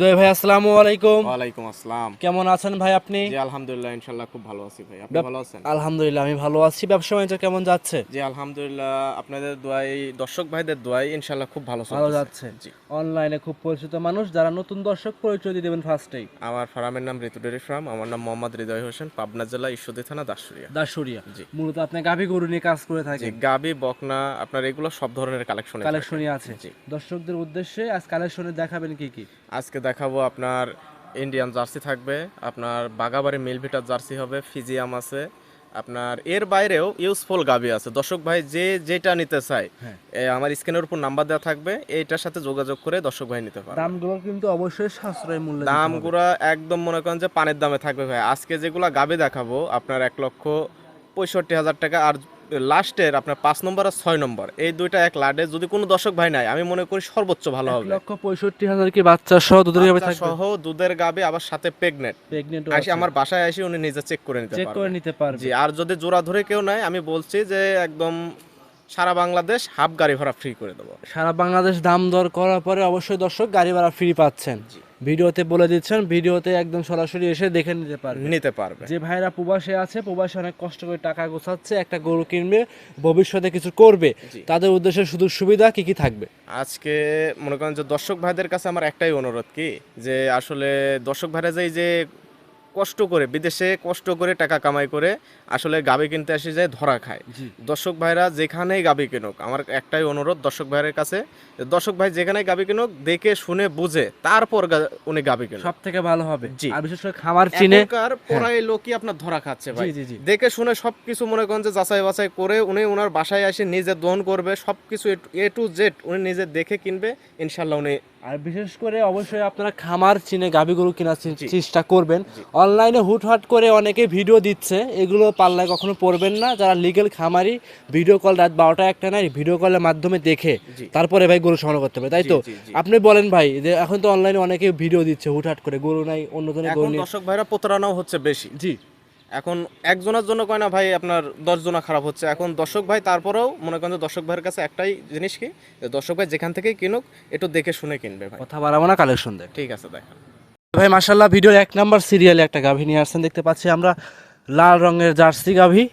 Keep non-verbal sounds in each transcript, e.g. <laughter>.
হৃদয় ভাই আসসালামু আলাইকুম। ওয়ালাইকুম আসসালাম। কেমন আছেন ভাই আপনি? জি আলহামদুলিল্লাহ ইনশাল্লাহ খুব ভালো আছি ভাই। আপনি ভালো আছেন? আলহামদুলিল্লাহ আমি ভালো আছি। ব্যবসা বাণিজ্য কেমন যাচ্ছে? জি আলহামদুলিল্লাহ আপনাদের দোয়াই দর্শক ভাইদের দোয়াই ইনশাল্লাহ খুব ভালো ভালো যাচ্ছে। জি। অনলাইনে খুব পরিচিত মানুষ যারা নতুন দর্শক পরিচয় দিয়ে দেবেন ফার্স্টেই আমার ফার্মের নাম ঋতু ডেরি ফার্ম আমার নাম মোহাম্মদ হৃদয় হোসেন পাবনা জেলা ঈশ্বরদী থানা দাসুরিয়া দাসুরিয়া জি। মূলত আপনি গাভী গরু নিয়ে কাজ করে জি থাকেন গাবি বকনা আপনার এগুলো সব ধরনের কালেকশন কালেকশনই আছে। জি। দর্শকদের উদ্দেশ্যে আজ কালেকশনে দেখাবেন কি কি? আজকে দেখাবো আপনার ইন্ডিয়ান জার্সি থাকবে আপনার বাগাবাড়ি মিলভিটার জার্সি হবে ফিজিয়াম আছে আপনার এর বাইরেও ইউজফুল গাবি আছে দর্শক ভাই যে যেটা নিতে চায় হ্যাঁ। আমার স্ক্রিনের উপর নাম্বার দেওয়া থাকবে এইটার সাথে যোগাযোগ করে দর্শক ভাই নিতে পারে দামগুলো কিন্তু অবশ্যই সাশ্রয় মূল্যে। দামগুলো একদম মনে করেন যে পানের দামে থাকবে ভাই আজকে যেগুলো গাবে দেখাবো আপনার এক লক্ষ পঁয়ষট্টি হাজার টাকা আর লাস্টের আপনার পাঁচ নম্বর আর ছয় নম্বর এই দুইটা এক লাডে যদি কোনো দর্শক ভাই নাই আমি মনে করি সর্বোচ্চ ভালো হবে। লক্ষ পঁয়ষট্টি হাজার কি বাচ্চা সহ দুধের বাচ্চা সহ দুধের গাবে আবার সাথে প্রেগনেন্ট প্রেগনেন্ট আসি আমার বাসায় আসি উনি নিজে চেক করে নিতে চেক করে নিতে পারবে। জি আর যদি জোড়া ধরে কেউ নাই আমি বলছি যে একদম সারা বাংলাদেশ হাফ গাড়ি ভাড়া ফ্রি করে দেবো। সারা বাংলাদেশ দাম দর করার পরে অবশ্যই দর্শক গাড়ি ভাড়া ফ্রি পাচ্ছেন। ভিডিওতে বলে দিচ্ছেন ভিডিওতে একদম সরাসরি এসে দেখে নিতে পারবে। নিতে পারবে। যে ভাইরা প্রবাসে আছে প্রবাসে অনেক কষ্ট করে টাকা গোছাচ্ছে একটা গরু কিনবে ভবিষ্যতে কিছু করবে তাদের উদ্দেশ্যে শুধু সুবিধা কি কি থাকবে? আজকে মনে করেন যে দর্শক ভাইদের কাছে আমার একটাই অনুরোধ কি? যে আসলে দর্শক ভাইরা যে যে কষ্ট করে বিদেশে কষ্ট করে টাকা কামাই করে আসলে গাবি কিনতে আসে যায় ধরা খায়। দর্শক ভাইরা যেখানেই গাবি কিনুক আমার একটাই অনুরোধ দর্শক ভাইয়ের কাছে দর্শক ভাই যেখানেই গাবি কিনুক দেখে শুনে বুঝে তারপর উনি গাবি কিনুক। সব থেকে ভালো হবে। জি। আর বিশেষ করে খামার চিনে এখনকার পড়াই লোকই আপনার ধরা খাচ্ছে ভাই। জি জি জি। দেখে শুনে সবকিছু মনে করেন যে যাচাই বাছাই করে উনি ওনার বাসায় এসে নিজে দহন করবে সবকিছু এ টু জেড উনি নিজে দেখে কিনবে ইনশাল্লাহ উনি আর বিশেষ করে অবশ্যই আপনারা খামার চিনে গাভী গরু কেনার চেষ্টা করবেন। অনলাইনে হুটহাট করে অনেকে ভিডিও দিচ্ছে। এগুলো পাল্লায় কখনো পড়বেন না। যারা লিগেল খামারি ভিডিও কল রাত বারোটা একটা নাই ভিডিও কলের মাধ্যমে দেখে তারপরে ভাই গরু সংগ্রহ করতে হবে তাই তো। আপনি বলেন ভাই যে এখন তো অনলাইনে অনেকে ভিডিও দিচ্ছে হুটহাট করে গরু নাই অন্য জনের গরু দর্শক ভাইরা প্রতারণাও হচ্ছে বেশি। জি। এখন একজনের জন্য কয় না ভাই আপনার দশ জনা খারাপ হচ্ছে। এখন দর্শক ভাই তারপরেও মনে করেন যে দর্শক ভাইয়ের কাছে একটাই জিনিস কি? যে দর্শক ভাই যেখান থেকেই কিনুক একটু দেখে শুনে কিনবে ভাই। কথা বাড়াবো না কালেকশন দেখ ঠিক আছে দেখেন। ভাই মাসাল্লাহ ভিডিওর এক নাম্বার সিরিয়ালে একটা গাভী নিয়ে আসছেন দেখতে পাচ্ছি আমরা। লাল রঙের জার্সি গাভী।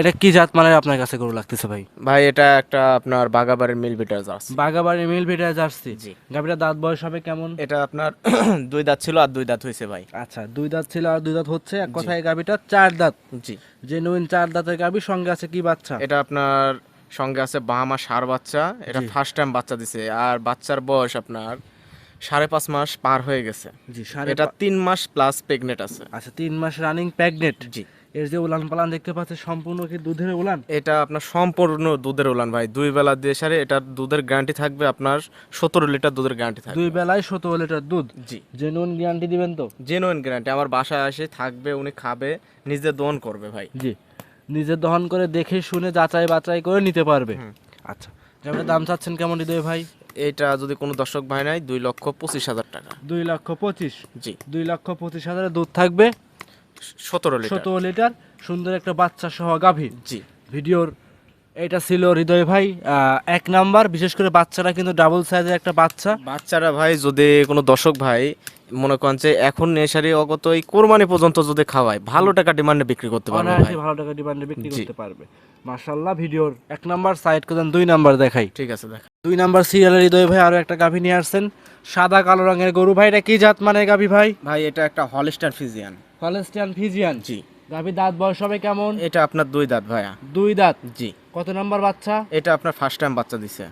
এটা কি জাত মানের আপনার কাছে গরু লাগতেছে ভাই? ভাই এটা একটা আপনার বাগাবাড়ির মিল বিটার জার্সি। বাগাবাড়ি মিল ভিটা জার্সি? জি। গাভীটা দাঁত বয়স হবে কেমন? এটা আপনার <clears throat> দুই দাঁত ছিল আর দুই দাঁত হয়েছে ভাই। আচ্ছা দুই দাঁত ছিল আর দুই দাঁত হচ্ছে। এক কথায় গাভীটা চার দাঁত। জি। যে নবীন চার দাঁতের গাভীর সঙ্গে আছে কি বাচ্চা? এটা আপনার সঙ্গে আছে বাহামা সার বাচ্চা। এটা ফার্স্ট টাইম বাচ্চা দিছে। আর বাচ্চার বয়স আপনার সাড়ে পাঁচ মাস পার হয়ে গেছে। জি এটা তিন মাস প্লাস প্রেগনেন্ট আছে। আচ্ছা তিন মাস রানিং প্রেগনেন্ট জি। এর যে উলান পালান দেখতে পাচ্ছে সম্পূর্ণ কি দুধের উলান? এটা আপনার সম্পূর্ণ দুধের উলান ভাই। দুই বেলা দিয়ে সারে এটার দুধের গ্যারান্টি থাকবে আপনার সতেরো লিটার দুধের গ্যারান্টি থাকবে। দুই বেলায় সতেরো লিটার দুধ? জি। যে নুন গ্যারান্টি দিবেন তো? জেনুইন গ্যারান্টি আমার বাসায় আসে থাকবে উনি খাবে নিজে দহন করবে ভাই। জি। নিজে দহন করে দেখে শুনে যাচাই বাছাই করে নিতে পারবে। আচ্ছা গাভীটার দাম চাচ্ছেন কেমন হৃদয় ভাই? এটা যদি কোনো দর্শক ভাই নাই দুই লক্ষ পঁচিশ হাজার টাকা। দুই লক্ষ পঁচিশ? জি। দুই লক্ষ পঁচিশ হাজারের দুধ থাকবে। সতেরো লিটার সতেরো লিটার সুন্দর একটা বাচ্চা সহ গাভী জি। ভিডিওর এটা ছিল হৃদয় ভাই এক নাম্বার বিশেষ করে বাচ্চারা কিন্তু ডাবল সাইজের একটা বাচ্চা। বাচ্চারা ভাই যদি কোনো দর্শক ভাই মনে করেন যে এখন নেশারি অগত এই কোরবানি পর্যন্ত যদি খাওয়ায় ভালো টাকা ডিমান্ডে বিক্রি করতে পারবে ভাই। ভালো টাকা ডিমান্ডে বিক্রি করতে পারবে। মাশাল্লাহ ভিডিওর এক নাম্বার সাইড করেন দুই নাম্বার দেখাই। ঠিক আছে দেখ। দুই নাম্বার সিরিয়ালের হৃদয় ভাই আরও একটা গাভী নিয়ে আসছেন। সাদা কালো রঙের গরু ভাই এটা কি জাত মানে গাভী ভাই? ভাই এটা একটা হলস্টার ফিজিয়ান। Holstein Friesian? জি। গাভী দাঁত বয়স হবে কেমন? এটা আপনার দুই দাঁত ভাইয়া। দুই দাঁত? জি। কত নাম্বার বাচ্চা? এটা আপনার ফার্স্ট টাইম বাচ্চা দিছে।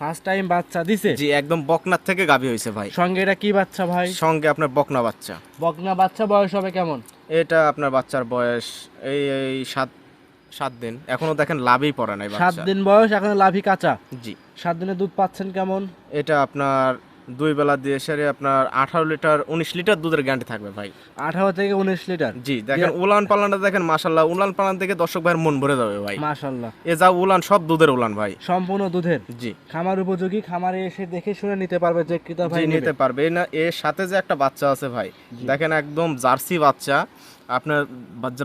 ফার্স্ট টাইম বাচ্চা দিছে? জি একদম বকনার থেকে গাভী হয়েছে ভাই। সঙ্গে এটা কি বাচ্চা ভাই? সঙ্গে আপনার বকনা বাচ্চা। বকনা বাচ্চা বয়স হবে কেমন? এটা আপনার বাচ্চার বয়স এই এই সাত সাত দিন। এখনও দেখেন লাভই পড়ে নাই সাত বাচ্চা। দিন বয়স এখন লাভি কাঁচা। জি। সাত দিনে দুধ পাচ্ছেন কেমন? এটা আপনার দুই বেলা দিয়ে সেরে আপনার আঠারো লিটার উনিশ লিটার দুধের গ্যারান্টি থাকবে ভাই। আঠারো থেকে উনিশ লিটার। জি দেখেন উলান পালানটা দেখেন মাশাল্লাহ উলান পালান থেকে দর্শক ভাইয়ের মন ভরে যাবে ভাই। মাশাল্লাহ এ যা উলান সব দুধের উলান ভাই। সম্পূর্ণ দুধের? জি। খামার উপযোগী খামারে এসে দেখে শুনে নিতে পারবে যে ক্রেতা ভাই নিতে পারবে। না এর সাথে যে একটা বাচ্চা আছে ভাই দেখেন একদম জার্সি বাচ্চা আপনার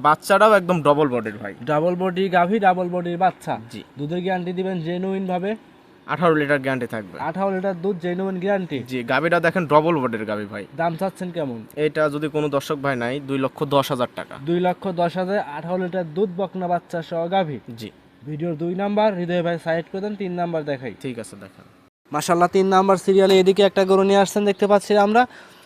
বাচ্চাটাও একদম ডবল বডির ভাই। ডাবল বডি গাভী ডাবল বডির বাচ্চা। জি। দুধের গ্যারান্টি দিবেন জেনুইন ভাবে। আঠারো লিটার গ্যারান্টি থাকবে। আঠারো লিটার দুধ জেনুইন গ্যারান্টি জি গাবিটা দেখেন ডবল বডির গাবি ভাই। দাম চাচ্ছেন কেমন? এটা যদি কোনো দর্শক ভাই নাই দুই লক্ষ দশ হাজার টাকা। দুই লক্ষ দশ হাজার আঠারো লিটার দুধ বকনা বাচ্চা সহ গাভী। জি। ভিডিওর দুই নাম্বার হৃদয় ভাই সাইড করে দেন তিন নাম্বার দেখাই। ঠিক আছে দেখেন। মাসাল্লাহ তিন নাম্বার সিরিয়ালে এদিকে একটা গরু নিয়ে আসছেন দেখতে পাচ্ছি আমরা।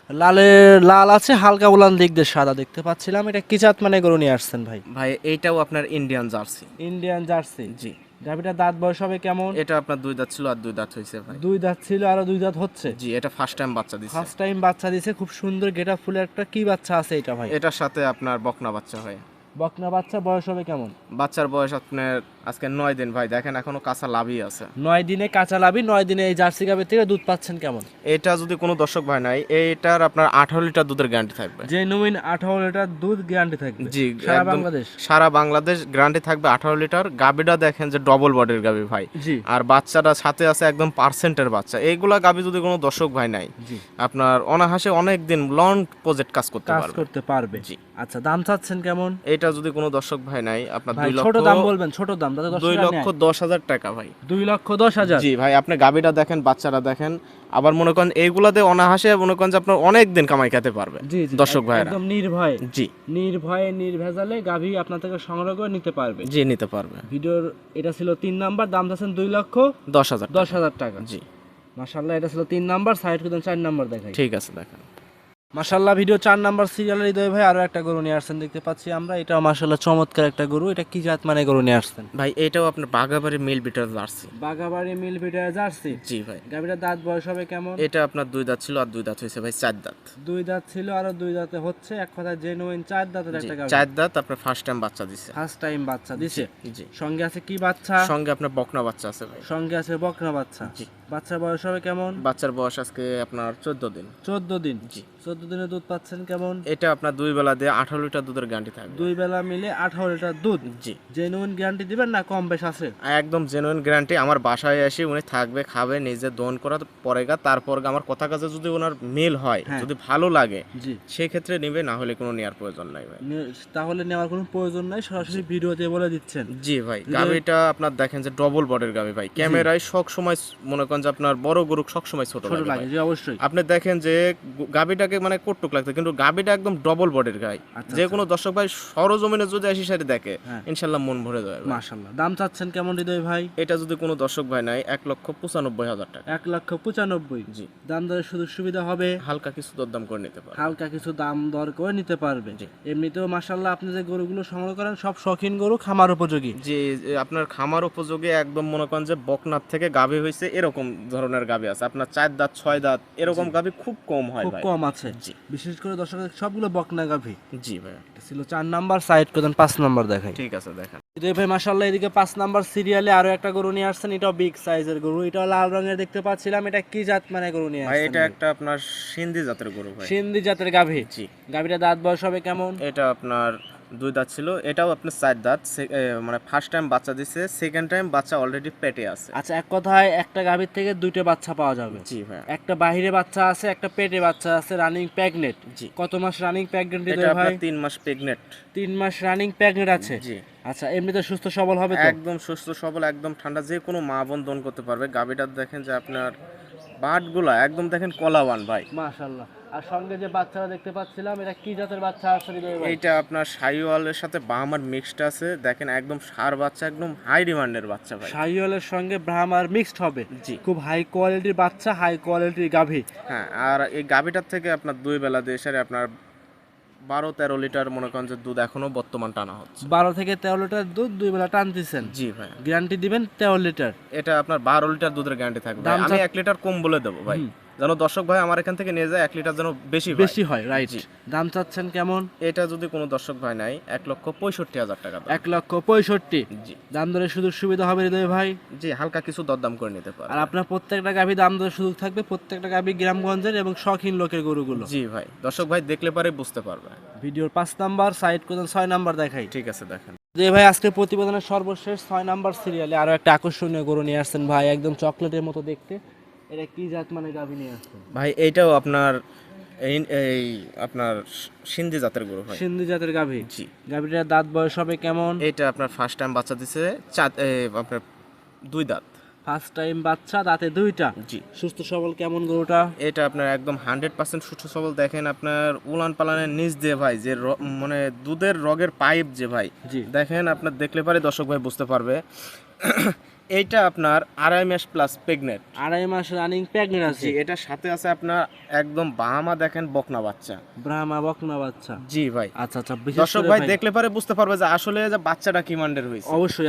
লালের লাল আছে হালকা উলান দিক দিয়ে সাদা দেখতে পাচ্ছিলাম। এটা কি জাত মানে গরু নিয়ে আসছেন ভাই? ভাই এইটাও আপনার ইন্ডিয়ান জার্সি ইন্ডিয়ান জার্সি জি। গাভিটা দাঁত বয়স হবে কেমন? এটা আপনার দুই দাঁত ছিল আর দুই দাঁত হয়েছে ভাই। দুই দাঁত ছিল আরও দুই দাঁত হচ্ছে? জি এটা ফার্স্ট টাইম বাচ্চা দিছে। ফার্স্ট টাইম বাচ্চা দিছে খুব সুন্দর গেটা ফুলের একটা। কি বাচ্চা আছে এটা ভাই? এটার সাথে আপনার বকনা বাচ্চা হয়। বকনা বাচ্চা বয়স হবে কেমন? বাচ্চার বয়স আপনার আজকে নয় দিন ভাই দেখেন এখনও কাঁচা লাভই আছে। নয় দিনে কাঁচা লাভি নয় দিনে এই জার্সি গাভীর থেকে দুধ পাচ্ছেন কেমন? এটা যদি কোনো দর্শক ভাই নাই এইটার আপনার আঠারো লিটার দুধের গ্যারান্টি থাকবে। জেনুইন আঠারো লিটার দুধ গ্যারান্টি থাকবে। জি সারা বাংলাদেশ? সারা বাংলাদেশ গ্যারান্টি থাকবে আঠারো লিটার। গাবিটা দেখেন যে ডবল বডির গাবি ভাই। জি। আর বাচ্চাটা সাথে আছে একদম পার্সেন্টের বাচ্চা। এইগুলা গাবি যদি কোনো দর্শক ভাই নাই আপনার অনাহাসে অনেক দিন লং প্রজেক্ট কাজ করতে কাজ পারবে। করতে পারবে। জি। আচ্ছা দাম চাচ্ছেন কেমন? এটা যদি কোনো দর্শক ভাই নাই আপনার দুই ছোট দাম বলবেন ছোট দাম। তাতে দশ দুই লক্ষ দশ হাজার টাকা ভাই। দুই লক্ষ দশ হাজার? জি ভাই আপনি গাবিটা দেখেন বাচ্চারা দেখেন। আবার মনে করেন এইগুলাতে অনাহাসে মনে করেন যে আপনার অনেক দিন কামাই খেতে পারবে জি জি দর্শক এক- একদম নির্ভয়ে। জি। নির্ভয়ে নির্ভেজালে গাভী আপনার থেকে সংগ্রহ করে নিতে পারবে। জি নিতে পারবে। ভিডিওর এটা ছিল তিন নাম্বার দাম চাচ্ছেন দুই লক্ষ দশ হাজার দশ হাজার টাকা। জি। মাসাল্লাহ এটা ছিল তিন নাম্বার সাইড করে চার নাম্বার দেখাই। ঠিক আছে দেখেন। মাসাল্লাহ ভিডিও চার নাম্বার সিরিয়ালের হৃদয় ভাই আরও একটা গরু নিয়ে আসছেন দেখতে পাচ্ছি আমরা। এটা মাসাল্লাহ চমৎকার একটা গরু। এটা কি জাত মানে গরু নিয়ে আসছেন? ভাই এটাও আপনার বাঘাবাড়ি মিল বিটার জার্সি। বাগাবাড়ি মিল ভিটার জার্সি? জি ভাই। গাভীটার দাঁত বয়স হবে কেমন? এটা আপনার দুই দাঁত ছিল আর দুই দাঁত হয়েছে ভাই চার দাঁত। দুই দাঁত ছিল আর দুই দাঁতে হচ্ছে। এক কথা জেনুইন চার দাঁতের একটা গাভী। চার দাঁত আপনার ফার্স্ট টাইম বাচ্চা দিছে। ফার্স্ট টাইম বাচ্চা দিছে? জি। সঙ্গে আছে কি বাচ্চা? সঙ্গে আপনার বকনা বাচ্চা আছে ভাই। সঙ্গে আছে বকনা বাচ্চা। জি। বাচ্চার বয়স হবে কেমন? বাচ্চার বয়স আজকে আপনার চোদ্দ দিন। চোদ্দ দিন? জি। চোদ্দ দিনে দুধ পাচ্ছেন কেমন? এটা আপনার দুই বেলা দিয়ে আঠারো লিটার দুধের গ্যারান্টি থাকবে। দুই বেলা মিলে আঠারো লিটার দুধ? জি। জেনুইন গ্যারান্টি দিবেন না কম বেশ আছে? একদম জেনুইন গ্যারান্টি আমার বাসায় এসে উনি থাকবে খাবে নিজে দোন করার পরে গা তারপর আমার কথা কাছে যদি ওনার মিল হয় হ্যাঁ। যদি ভালো লাগে জি। সেই ক্ষেত্রে নিবে না হলে কোনো নেওয়ার প্রয়োজন নাই ভাই। তাহলে নেওয়ার কোনো প্রয়োজন নাই সরাসরি ভিডিওতে বলে দিচ্ছেন। জি ভাই গাবিটা আপনার দেখেন যে ডবল বডির গাবি ভাই। ক্যামেরায় সব সময় মনে করেন যে আপনার বড় গরু সবসময় ছোট ছোট লাগে জি অবশ্যই। আপনি দেখেন যে গাবিটাকে মানে কটুক লাগতো কিন্তু গাবিটা একদম ডবল বডির গাই। আচ্ছা, যে কোনো দর্শক ভাই সরজমিনে যদি আসি সারি দেখে হ্যাঁ। ইনশাল্লাহ মন ভরে যাবে মাশাল্লাহ দাম চাচ্ছেন কেমন হৃদয় ভাই? এটা যদি কোনো দর্শক ভাই নাই এক লক্ষ পঁচানব্বই হাজার টাকা। এক লক্ষ পঁচানব্বই। জি। দাম দরের সুযোগ সুবিধা হবে? হালকা কিছু দরদাম করে নিতে পারে হালকা কিছু দাম দর করে নিতে পারবে। এমনিতেও মাশাল্লাহ আপনি যে গরুগুলো সংগ্রহ করেন সব শখিন গরু খামার উপযোগী। যে আপনার খামার উপযোগী একদম মনে করেন যে বকনাথ থেকে গাভী হয়েছে এরকম ধরনের গাভী আছে। আপনার চার দাঁত ছয় দাঁত এরকম গাভী খুব কম হয় খুব কম আছে। জি। বিশেষ করে দর্শকের সবগুলো বকনা গাভী। জি ভাই। ছিল চার নাম্বার সাইড করে পাঁচ নাম্বার দেখাই। ঠিক আছে দেখেন। ভাই এদিকে পাঁচ নাম্বার সিরিয়ালে আরও একটা গরু নিয়ে আসছেন। বিগ সাইজের গরু। এটাও লাল রঙের দেখতে পাচ্ছিলাম। এটা কি জাত মানে গরু নিয়ে ভাই এটা একটা আপনার সিন্ধি জাতের গরু ভাই। সিন্ধি জাতের গাভী। জি। গাভীটা দাঁত বয়স হবে কেমন? এটা আপনার দুই দাঁত ছিল এটাও আপনার চার দাঁত। মানে ফার্স্ট টাইম বাচ্চা দিছে সেকেন্ড টাইম বাচ্চা অলরেডি পেটে আছে। আচ্ছা এক কথায় একটা গাভীর থেকে দুইটা বাচ্চা পাওয়া যাবে। জি ভাই একটা বাহিরে বাচ্চা আছে একটা পেটে বাচ্চা আছে রানিং প্রেগনেন্ট জি। কত মাস রানিং প্রেগনেন্ট এটা ভাই আপনার তিন মাস প্রেগনেন্ট তিন মাস রানিং প্রেগনেন্ট আছে? জি। আচ্ছা এমনিতে সুস্থ সবল হবে তো? একদম সুস্থ সবল একদম ঠান্ডা যে কোনো মা বোন দন করতে পারবে। গাভীটা দেখেন যে আপনার বাটগুলা একদম দেখেন কলাওয়ান ভাই। মাশাআল্লাহ। আর সঙ্গে যে বাচ্চারা দেখতে পাচ্ছিলাম এটা কি জাতের বাচ্চা আছে এইটা আপনার সাইওয়ালের সাথে বাহামার মিক্সড আছে। দেখেন একদম সার বাচ্চা একদম হাই ডিমান্ডের বাচ্চা ভাই। শাহিওয়ালের সঙ্গে ব্রাহ্মার মিক্সড হবে। জি। খুব হাই কোয়ালিটির বাচ্চা হাই কোয়ালিটির গাভী। হ্যাঁ আর এই গাভীটার থেকে আপনার দুই বেলা দিয়ে আপনার বারো তেরো লিটার মনে করেন যে দুধ এখনও বর্তমান টানা হচ্ছে। বারো থেকে তেরো লিটার দুধ দুই বেলা টানতেছেন। জি ভাই। গ্যারান্টি দিবেন তেরো লিটার। এটা আপনার বারো লিটার দুধের গ্যারান্টি থাকবে আমি এক লিটার কম বলে দেবো ভাই। যেন দর্শক ভাই আমার এখান থেকে নিয়ে যায় এক লিটার যেন বেশি বেশি হয় রাইট দাম চাচ্ছেন কেমন? এটা যদি কোনো দর্শক ভাই নাই এক লক্ষ পঁয়ষট্টি হাজার টাকা এক লক্ষ পঁয়ষট্টি? জি। দাম দরের সুযোগ সুবিধা হবে হৃদয় ভাই? জি হালকা কিছু দরদাম করে নিতে পারে আর আপনার প্রত্যেকটা গাভী দাম দরের সুযোগ থাকবে প্রত্যেকটা গাভী গ্রামগঞ্জের এবং শখিন লোকের গরুগুলো। জি ভাই দর্শক ভাই দেখলে পারে বুঝতে পারবে। ভিডিওর পাঁচ নাম্বার সাইড কোন ছয় নাম্বার দেখাই। ঠিক আছে দেখেন। যে ভাই আজকে প্রতিবেদনের সর্বশেষ ছয় নাম্বার সিরিয়ালে আরও একটা আকর্ষণীয় গরু নিয়ে আসছেন ভাই একদম চকলেটের মতো দেখতে। এটা কি জাত মানে গাভী নিয়ে আসছেন? ভাই এইটাও আপনার এই আপনার সিন্ধি জাতের গরু ভাই সিন্ধি জাতের গাভী? জি। গাভীটার দাঁত বয়স হবে কেমন? এটা আপনার ফার্স্ট টাইম বাচ্চা দিছে এ, আপনার দুই দাঁত। ফার্স্ট টাইম বাচ্চা দাঁতে দুইটা? জি। সুস্থ সবল কেমন গরুটা? এটা আপনার একদম হান্ড্রেড পার্সেন্ট সুস্থ সবল। দেখেন আপনার উলান পালানের নিচ দিয়ে ভাই যে মানে দুধের রগের পাইপ যে ভাই জি। দেখেন আপনার দেখলে পারে দর্শক ভাই বুঝতে পারবে। এইটা আপনার আড়াই মাস প্লাস প্রেগনেন্ট আড়াই মাস রানিং প্রেগনেন্ট আছে। এটার সাথে আছে আপনার একদম বাহামা দেখেন বকনা বাচ্চা। ব্রাহ্মা বকনা বাচ্চা। জি ভাই। আচ্ছা আচ্ছা দর্শক ভাই ভাই- দেখলে পরে বুঝতে পারবে যে আসলে যে বাচ্চাটা কি মান্ডের হয়েছে। অবশ্যই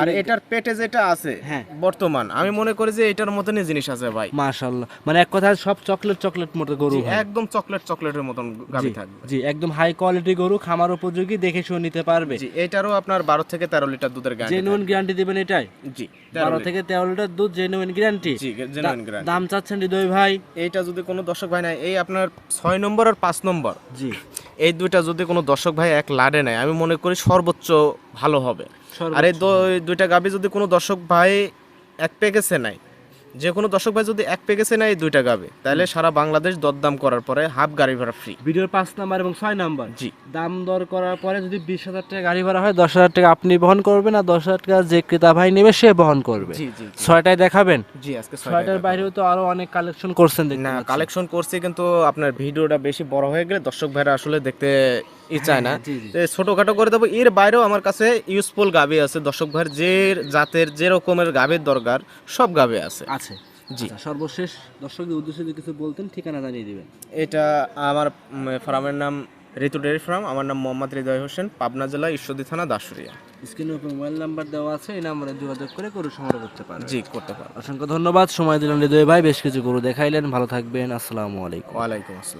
আর এটার পেটে যেটা আছে হ্যাঁ। বর্তমান আমি মনে করি যে এটার মতনই জিনিস আছে ভাই। মাশাআল্লাহ। মানে এক কথায় সব চকলেট চকলেট মতো গরু। একদম চকলেট চকলেটের মতন গাবি থাকবে। জি একদম হাই কোয়ালিটি গরু খামার উপযোগী দেখে শুনে নিতে পারবে। জি এটারও আপনার বারো থেকে তেরো লিটার দুধের গ্যারান্টি জেনুইন গ্যারান্টি দিবেন এটাই? জি বারো থেকে তেরো লিটার দুধ জেনুইন গ্যারান্টি জি জেনুইন গ্যারান্টি দাম চাচ্ছেন হৃদয় ভাই? এটা যদি কোনো দর্শক ভাই নাই এই আপনার ছয় নম্বর আর পাঁচ নম্বর। জি। এই দুইটা যদি কোনো দর্শক ভাই এক লাডে নেয় আমি মনে করি সর্বোচ্চ ভালো হবে। আর এই দুইটা গাবি যদি কোনো দর্শক ভাই এক প্যাকেজে নেয় যে কোনো দর্শক ভাই যদি এক প্যাকেজে নেয় দুইটা গাবে তাহলে সারা বাংলাদেশ দরদাম করার পরে হাফ গাড়ি ভাড়া ফ্রি ভিডিওর পাঁচ নাম্বার এবং ছয় নাম্বার। জি। দাম দর করার পরে যদি বিশ হাজার টাকা গাড়ি ভাড়া হয় দশ হাজার টাকা আপনি বহন করবেন আর দশ হাজার টাকা যে ক্রেতা ভাই নেবে সে বহন করবে। জি জি ছয়টায় দেখাবেন? জি আজকে ছয়টার বাইরেও তো আরও অনেক কালেকশন করছেন না কালেকশন করছি কিন্তু আপনার ভিডিওটা বেশি বড় হয়ে গেলে দর্শক ভাইরা আসলে দেখতে ই চায় না। জি, জি। ছোটখাটো করে দেবো। এর বাইরেও আমার কাছে ইউজফুল গাবি আছে। দর্শক ভাইয়ের যে জাতের যে রকমের গাবির দরকার সব গাবি আছে। আছে। জি। আচ্ছা, সর্বশেষ দর্শকের উদ্দেশ্যে যদি কিছু বলতেন ঠিকানা জানিয়ে দিবেন। এটা আমার ফার্মের নাম ঋতু ডেয়ারি ফার্ম। আমার নাম মোহাম্মদ হৃদয় হোসেন পাবনা জেলা ঈশ্বরদী থানা দাসুরিয়া স্ক্রিনে উপর মোবাইল নাম্বার দেওয়া আছে এই নাম্বারে যোগাযোগ করে গরু সংগ্রহ করতে পারেন জি করতে পারো অসংখ্য ধন্যবাদ। সময় দিলেন হৃদয় ভাই। বেশ কিছু গরু দেখাইলেন। ভালো থাকবেন। আসসালামু আলাইকুম। ওয়ালাইকুম আসসালাম।